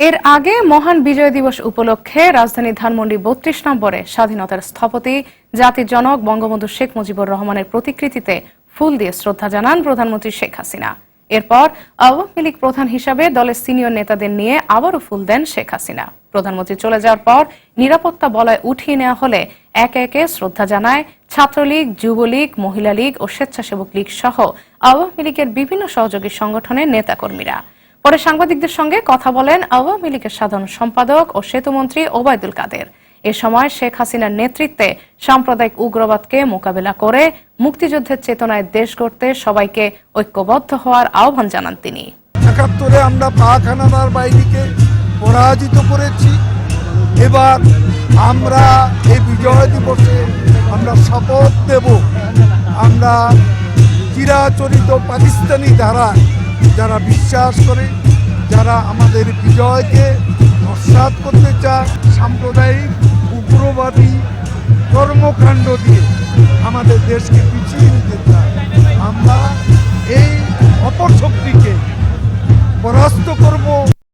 এর আগে মহান বিজয় দিবস উপলক্ষে রাজধানী ধানমন্ডি বত্রিশ নম্বরে স্বাধীনতার স্থপতি, জাতির জনক বঙ্গবন্ধু শেখ মুজিবুর রহমানের প্রতিকৃতিতে ফুল দিয়ে শ্রদ্ধা জানান প্রধানমন্ত্রী শেখ হাসিনা। এরপর আওয়ামী লীগ প্রধান হিসাবে দলের সিনিয়র নেতাদের নিয়ে আবারও ফুল দেন শেখ হাসিনা। প্রধানমন্ত্রী চলে যাওয়ার পর নিরাপত্তা বলয় উঠিয়ে নেওয়া হলে একে একে শ্রদ্ধা জানায় ছাত্রলীগ, যুবলীগ, মহিলা লীগ ও স্বেচ্ছাসেবক লীগ সহ আওয়ামী লীগের বিভিন্ন সহযোগী সংগঠনের নেতাকর্মীরা। পরে সাংবাদিকদের সঙ্গে কথা বলেন আওয়ামী লীগের সাধারণ সম্পাদক ও সেতুমন্ত্রী ওবায়দুল কাদের। এ সময় শেখ হাসিনার নেতৃত্বে সাম্প্রদায়িক উগ্রবাদকে মোকাবেলা করে মুক্তিযুদ্ধের চেতনায় দেশ গড়তে সবাইকে ঐক্যবদ্ধ হওয়ার আহ্বান জানান তিনি। একাত্তরে আমরা পাক হানাদার বাহিনীকে পরাজিত করেছি। এবার আমরা এই বিজয় দিবসে আমরা শপথ দেব। আমরা চিরাচরিত পাকিস্তানি ধারা যারা বিশ্বাস করে, যারা আমাদের বিজয়কে নস্বাত করতে চায়, সাম্প্রদায়িক, উগ্রবাদী কর্মকাণ্ড দিয়ে আমাদের দেশকে পিছিয়ে নিতে চায়, আমরা এই অপশক্তিকে পরাস্ত করব।